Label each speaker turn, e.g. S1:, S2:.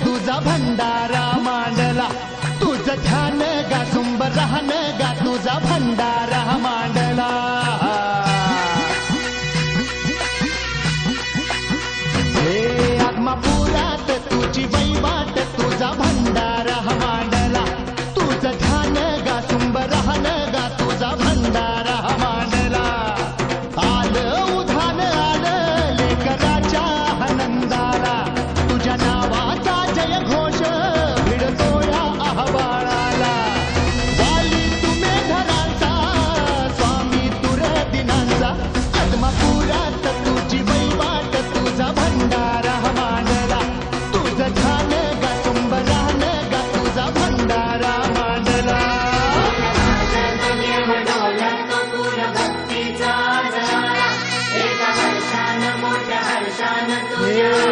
S1: तुझा भंडारा मांडला. तुझं ध्यान गा सुंब च न मो शा